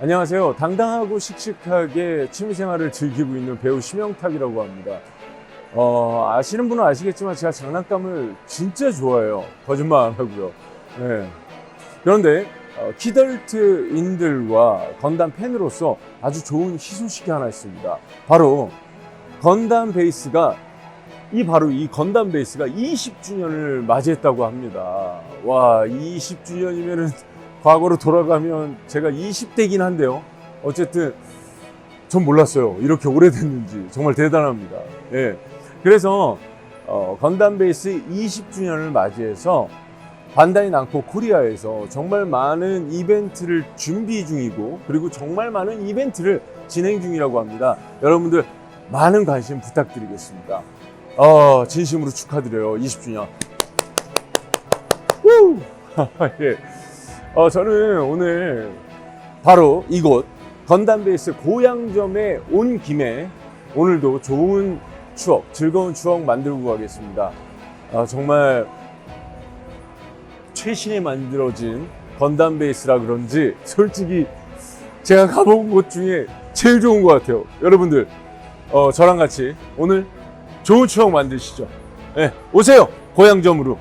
안녕하세요. 당당하고 씩씩하게 취미생활을 즐기고 있는 배우 심영탁이라고 합니다. 어, 아시는 분은 아시겠지만 제가 장난감을 진짜 좋아해요. 거짓말 안 하고요. 네. 그런데 어, 키덜트인들과 건담 팬으로서 아주 좋은 희소식이 하나 있습니다. 바로 건담 베이스가 이 바로 이 건담 베이스가 20주년을 맞이했다고 합니다. 와, 20주년이면은 과거로 돌아가면 제가 20대긴 한데요. 어쨌든 전 몰랐어요. 이렇게 오래됐는지 정말 대단합니다. 예. 그래서 어, 건담 베이스 20주년을 맞이해서 반다이 남코 코리아에서 정말 많은 이벤트를 준비 중이고 그리고 정말 많은 이벤트를 진행 중이라고 합니다. 여러분들 많은 관심 부탁드리겠습니다. 어, 진심으로 축하드려요. 20주년. 우! 예. 어, 저는 오늘 바로 이곳 건담 베이스 고향점에 온 김에 오늘도 좋은 추억, 즐거운 추억 만들고 가겠습니다. 아, 정말 최신에 만들어진 건담 베이스라 그런지 솔직히 제가 가본 곳 중에 제일 좋은 것 같아요. 여러분들, 어, 저랑 같이 오늘 좋은 추억 만드시죠. 네, 오세요! 고향점으로.